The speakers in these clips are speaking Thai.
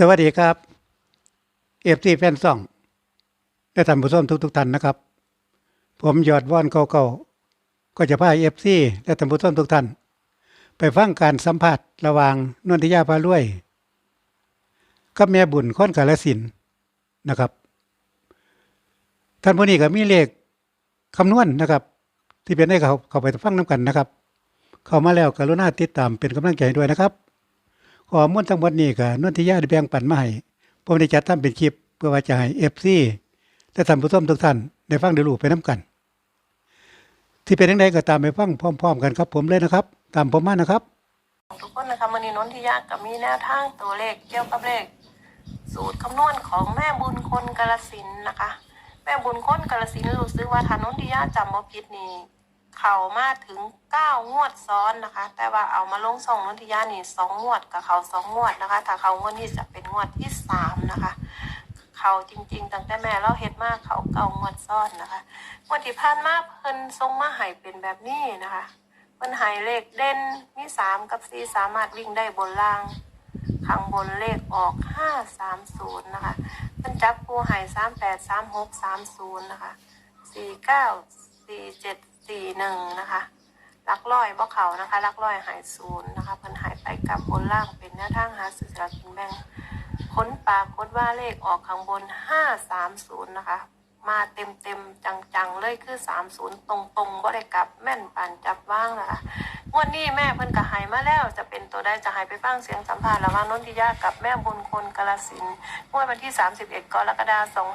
สวัสดีครับเอฟซีแฟนซ่องและท่านผู้ชมทุกทุกๆท่านนะครับ ผมยอดว่อนเก่าๆก็จะพาเอฟซีและท่านผู้ชมทุกท่าน ไปฟังการสัมผัสระหว่างนนทิยาพารวยกับแม่บุญค้อนกาลสินนะครับ ท่านผู้นี้ก็มีเลขคำนวณนะครับ ที่เป็นให้เขาเขาไปฟังน้ำกันนะครับ เข้ามาแล้วกรุณาติดตามเป็นกำลังใจด้วยนะครับ ข้อมูลทั้งหมดนี้ก็นนทิยาได้แบ่งปันมาให้ผมได้จัดทำเป็นคลิปเพื่อว่าจะให้เอฟซีและท่านผู้ชมทุกท่านได้ฟังได้รู้ไปน้กัน ที่เป็นยังไงก็ตามไปฟังพร้อม ๆ กันครับ ผมเลยนะครับ ตามผมมานะครับ ทุกคนนะคะวันนี้นนทิยากับมีแนวทางตัวเลขเกี่ยวกับเลข สูตรคำนวณของแม่บุญคนกาลสินนะคะ แม่บุญคนกาลสินรู้สึกว่าทานนทิยาจำบ่ผิดนี่ เข่ามาถึงเก้างวดซ้อนนะคะ แต่ว่าเอามาลงส่งนนทิยานี่สองงวดกับเขาสองงวดนะคะ ถ้าเขางวดนี้จะเป็นงวดที่สามนะคะเขาจริงๆตั้งแต่แม่เราเฮ็ดมากเขาเก่างวดซ้อนนะคะงวดที่ผ่านมาเพิ่นทรงมาให้เป็นแบบนี้นะคะเพิ่นให้เลขเด่นมีสามกับสี่สามารถวิ่งได้บนล่างข้างบนเลขออกห้าสามศูนย์นะคะเพิ่นจับผู้ให้สามแปดสามหกสามศูนย์นะคะสี่เก้าสี่เจ็ด สี่หนึ่งนะคะลักร้อยบ่เขานะคะลักร้อยหายศูนย์นะคะเพิ่นหายไปกับบนล่างเป็นแนวทางหาซื้อสลากกินแบ่งผลปรากฏว่าเลขออกข้างบนห้าสามศูนย์นะคะ มาเต็มเต็มจังๆ เลยคือสามศูนย์ตรงๆบ่ได้กลับแม่นปานจับว่างนะคะงวันนี้แม่เพิ่นก็หายมาแล้วจะเป็นตัวได้จะหายไปฟังเสียงสัมภาษณ์ระหว่างนนทิยากับแม่บุญคนกาลสินงวดวันที่31กรกฎาคม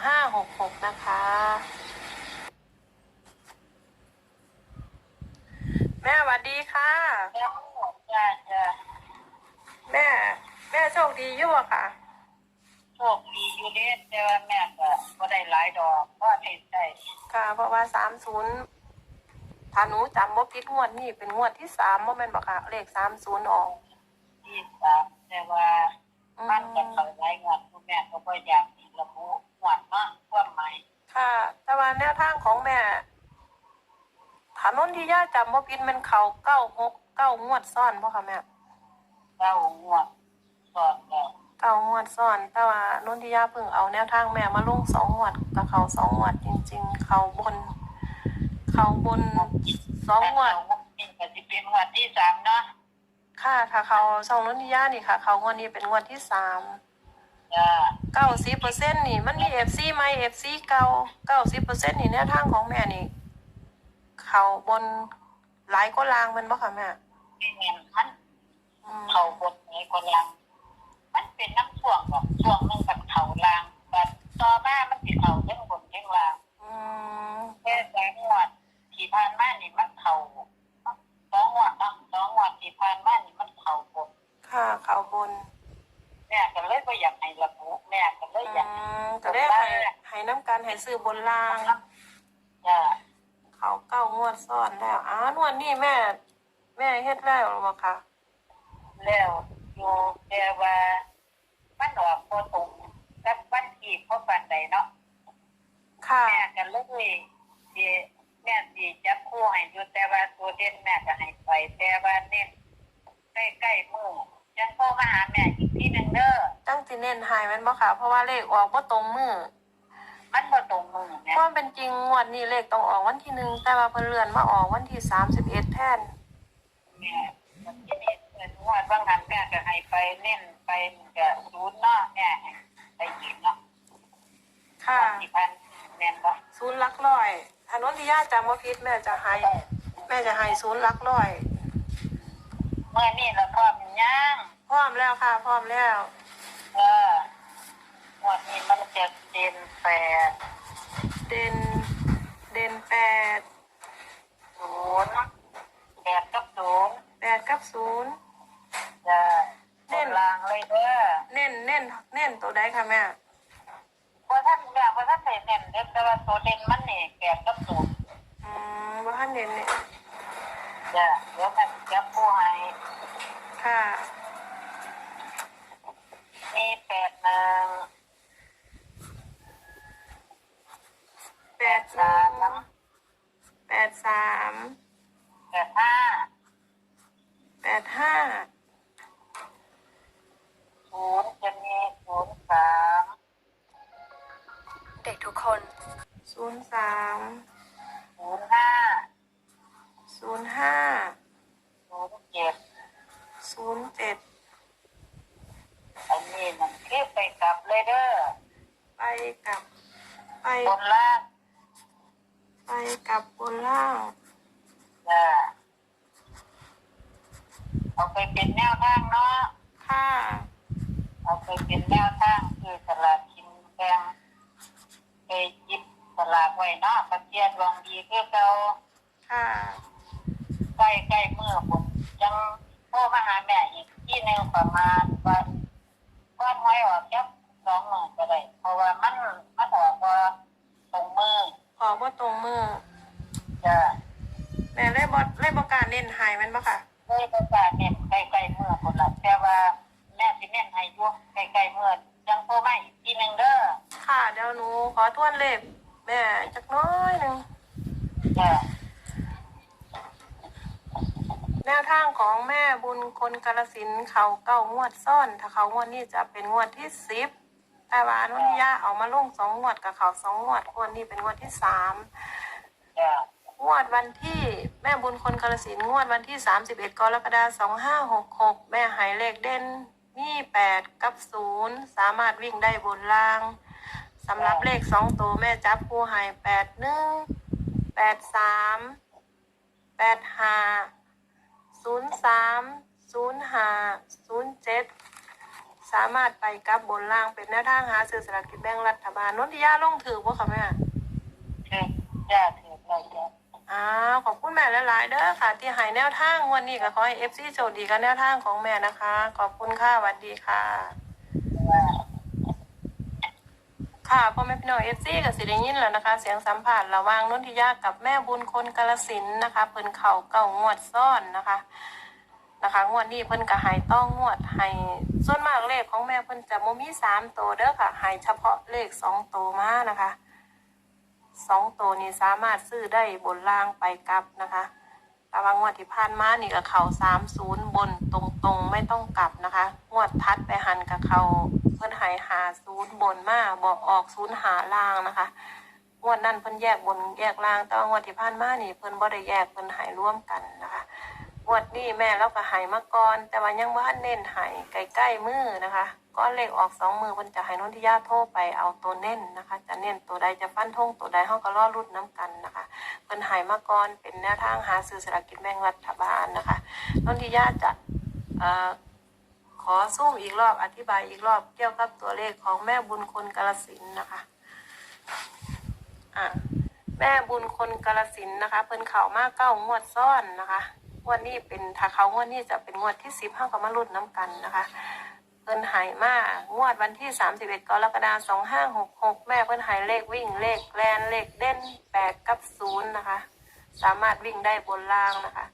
2566นะคะ ม่สวัสดีค่ะจ้าจ้าจ้าแม่ แม่โชคดีอยู่อะค่ะ โชคดีอยู่เด้แต่ว่าแม่ก็บ่ได้หลายดอกเพราะเฮ็ดได้ค่ะ เพราะว่า30ถ้าหนูจำบ่ผิดงวดนี้เป็นงวดที่3บ่แม่นบ่ค่ะ เลข30ออกที่สามแต่ว่ามันก็เข้าหลายงวดคุณแม่ก็บ่อยากสิระบุงวดเนาะความหมายค่ะ แต่ว่าแนวทางของแม่ ถานนที่ย่าจำว่าพินมันเขาเก้าหกเก้างวดซ้อนเพราะค่ะแม่เก้างวดสอนแล้วเก้างวดซ้อน แต่ว่านนที่ย่าเพิ่งเอาแนวทางแม่มาลงสองงวดกับเขาสองงวดจริง ๆ เขาบน เขาบนสองงวดนี่ก็สิเป็นงวดที่สามเนาะค่ะถ้าเขาสองนนที่ย่านี่ค่ะ เขางวดนี้เป็นงวดที่สามจ้าเก้าสิบเปอร์เซ็นต์นี่ มันมีเอฟซีไหมเอฟซีเก้าเก้าสิบเปอร์เซ็นต์นี่แนวทางของแม่นี่ เขาบนหลายก็ลางแมันบ่ค่ะแม่ที่แม่นมันอืมเข้าบนไหนก็ลังมันเป็นน้ำช่วงดอกช่วงหนึงกับเข้าลางแต่ต่อมามันสิเข้าทั้งบนทั้งล่างอืมแค่สามงวดที่ผ่านมานี่มันเข้าสองงวดเนาะสองงวดที่ผ่านมานี่มันเข้าบนค่ะเขาบนแม่ก็เลยบ่อยากให้ระบุแม่ก็เลอืยอยาก มก็ได้ให้ให้น้ำกันให้ซื้อบนล่างจะเขาเก้าง วดซ้อนแล้วอ้านวดนี่แม่ แม่เฮ็ดแล้วหรือเปล่าคะแล้วอยู่แต่ว่ามันออกบ่ตรงกับวันที่เพราะปันใดเนาะค่ะแม่ก็เลยสิแม่สิจับคู่ให้อยู่แต่ว่าตัวเด่นแม่ก็ให้ไปแต่ว่าเน้นใกล้ๆมือจังโทรมาหาแม่อีกทีหนึงเด้อตั้งสิเน้นให้แมันบ่ค่ะ เพราะว่าเลขออกบ่ตรงมือ มันบ่ตรงมือแม่ความเป็นจริงงวดนี้เลขต้องออกวันที่หนึ่งแต่ว่าเพิ่นเลื่อนมาออกวันที่สามสิบเอ็ดแทนแม่มันที่นี่เงินงวดว่างหันแม่ก็ให้ไปเน้นไปก็ศูนย์เนาะแม่ไปยิงเนาะค่ะสี่พันแม่นบ่ศูนย์หลักร้อยถนนที่ย่าจำว่าพิษแม่จะให้แม่จะให้ศูนย์หลักร้อย เมื่อนี่เราพร้อมย่างพร้อมแล้วค่ะ พร้อมแล้วเอองวด นี้มันจะเด่นแปดเด่นเด่นแปดศูนย์แปดกับศูนย์แปดกับศูนย์จะเน้นลางเลยเด้อเน้นเน้นเน้นตัวใดค่ะแม่เพราะท่านแม่เพราะท่านได้เน้นเด้อแต่ว่าตัวเด่นมันนี่แปดกับศูนย์อืมว่าท่านเน้นเนี่ยจ้ะเดี๋ยวแม่จะผู้ให้ค่ะมีแปดหนึ่ง แปดสามแปดสามแปดห้าแปดห้าศูนย์จะมีศูนย์สามเด็กทุกคนศูนย์สามศูนย์ห้าศูนย์ห้าศูนย์เจ็ดศูนย์เจ็ดอันนี้มันเคือไปกลับเลยเด้อไปกลับ ไป บนล่าง ไปกับบนล่างจ้ะเอาไปเป็นแนวทางเนาะ ค่ะเอาไปเป็นแนวทางคือสลากกินแบ่งไปหยิบสลากไว้เนาะประเทียดวงดีคือเก่าค่ะใกล้ใกล้เมื่อผมยังโทรมาหาแม่อีกที่หนึ่งประมาณวันก้อนไว้ออกแค่สองหมื่นก็ได้ เพราะว่ามันมันออกว่าตรงมือ ขอบ่ตรงมือ จะ แม่เล่บอเล่บอกการเน้นใหายมันปะค่ะ ได้ประกาศเน้นใกล้ใกล้เมื่อคนละแต่ว่าแม่สิเน้นให้อยุ่ใกล้ใกล้เมื่อยังโทรมาอีกทีหนึ่งเด้อ ค่ะ เดี๋ยวหนูขอทวนเลขแม่ จักน้อยหนึ่งจ้ะแนวทางของแม่บุญคนกาลสินธุ์เขาเก้างวดซ่อน ถ้าเขางวดนี้จะเป็นงวดที่สิบแต่ว่าอนุญาเอามาลงสองงวดกับเขาสองงวดงวดนี้เป็นงวดที่สามจ้ะงวดวันที่แม่บุญคนกาลสินธุ์งวดวันที่สามสิบเอ็ดกรกฎาสองห้าหกหกแม่หายเลขเด่นมีแปดกับศูนย์สามารถวิ่งได้บนล่าง สำหรับเลขสองตัวแม่จับผู้หายแปดหนึ่งแปดสามแปดห้าศูนย์สามศูนย์ห้าศูนย์เจ็ดสามารถไปกับบนล่างเป็นแนวทางหาซื้อสลากกินแบ่งรัฐบาลนนทิยาลงถือว่าค่ะแม่ถือจ้ะถือได้จ้ะอ้าวขอบคุณแม่หลายๆเด้อค่ะ ที่ให้แนวทางวันนี้ก็ขอให้เอฟซีโชคดีกับแนวทางของแม่นะคะ ขอบคุณค่ะสวัสดีค่ะ ค่ะพ่อแม่พี่น้องเอฟซีกับสิได้ยินแล้วนะคะ เสียงสัมผัสระหว่างนนทิยากับแม่บุญคนกาลสินนะคะเพิ่นเข่าเก่างวดซ่อนนะคะนะคะ งวดนี้เพิ่นก็หายต้องงวดให้ส่วนมากเลขของแม่เพิ่นจะโมมีสามตัวเด้อค่ะหายเฉพาะเลขสองตัวมานะคะสองตัวนี้สามารถซื้อได้บนล่างไปกลับนะคะแต่ว่างวดที่ผ่านมานี่กับเขาสามศูนย์บนตรงๆไม่ต้องกลับนะคะ งวดทัดไปหันกับเขา พิ่นหายหาศูนย์บนมาบอกออกศูนย์หาล่างนะคะงวดนั้นเพิ่นแยกบนแยกล่างแต่ว่างวดที่ผ่านมานี่เพิ่นบ่ได้แยกเพิ่นหายร่วมกันนะคะงวดนี้แม่เราก็หายมาก่อน แต่ว่ายังบ่ทันเน้นหายใกล้ๆมือนะคะก้อนเลขออกสองมือเพิ่นจะให้นนทิยาโทรไปเอาตัวเน้นนะคะ จะเน้นตัวใดจะฟันธงตัวใดเฮาก็รอรุดน้ำกันนะคะเพิ่นหายมาก่อนเป็นแนวทางหาซื้อสลากกินแบ่งรัฐบาลนะคะนนทิยาจะเอ่อ ขอซูมอีกรอบอธิบายอีกรอบเกี่ยวกับตัวเลขของแม่บุญคนกาลสินนะคะอะแม่บุญคนกาลสินนะคะ เพิ่นเข่ามากเก้างวดซ้อนนะคะงวดนี้เป็นถ้าเขางวดนี้จะเป็นงวดที่สิบห้ากับมารุ่นน้ำกันนะคะเพิ่นหายมากงวดวันที่สามสิบเอ็ดกรกฎาสองห้าหกหกแม่เพิ่นหายเลขวิ่งเลขแลนเลขเด่นแปดกับศูนย์นะคะ สามารถวิ่งได้บนล่างนะคะ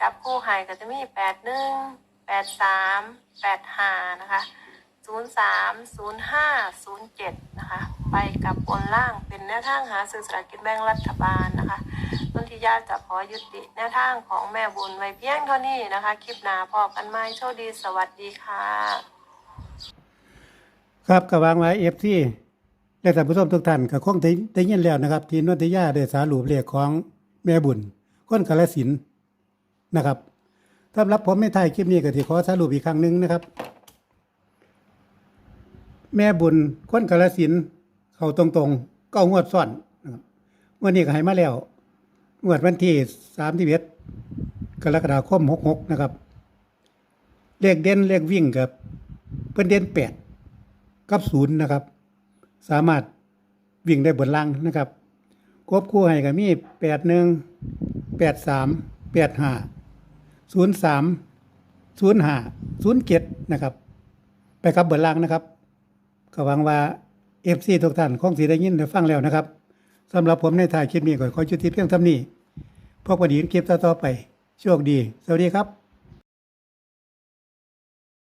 จับคู่หายก็จะมีแปดหนึ่ง ปดสามแปดห้านะคะศูนย์สามศูนย์ห้าศูนย์เจ็ดนะคะ ไปกับบนล่างเป็นแนวทางหาซื้อสลากกินแบ่งรัฐบาลนะคะนนทิยาจะขอยุติแนวทางของแม่บุญไว้เพียงเท่านี้นะคะ คลิปหนาพอกันไหมโชคดีสวัสดีค่ะ ครับก็วางไว้เอฟซีและท่านผู้ชมทุกท่านก็คงได้ได้ยินแล้วนะครับ ที่นนทิยาได้สารุปเลขของแม่บุญคนกาลสินนะครับ สำหรับผมในท้ายคลิปนี้ก็ที่ขอสรุปอีกครั้งหนึ่งนะครับ แม่บุญคนกาลสินเขาตรงๆก้างวดซ้อนนะครับงวดนี้ก็ให้มาแล้วงวดวันที่สามที่เอ็ดกรกฎาคมหกหกนะครับ เลขเด่นเลขวิ่งกับเพิ่นเด่นแปดกับศูนย์นะครับ สามารถวิ่งได้บนล่างนะครับควบคู่ให้กับมีแปดหนึ่งแปดสามแปดห้า ศูนย์สามศูนย์ห้าศูนย์เจ็ดนะครับ ไปกับเบนล่างนะครับก็หวังว่าเอฟซีทุกท่านคงสีได้ยินได้ฟังแล้วนะครับสำหรับผมในถ่ายคลิปนี้ก็ขอจุดที่เพียงเท่านี้พบกันอีกคลิปต่อๆไป โชคดี สวัสดีครับ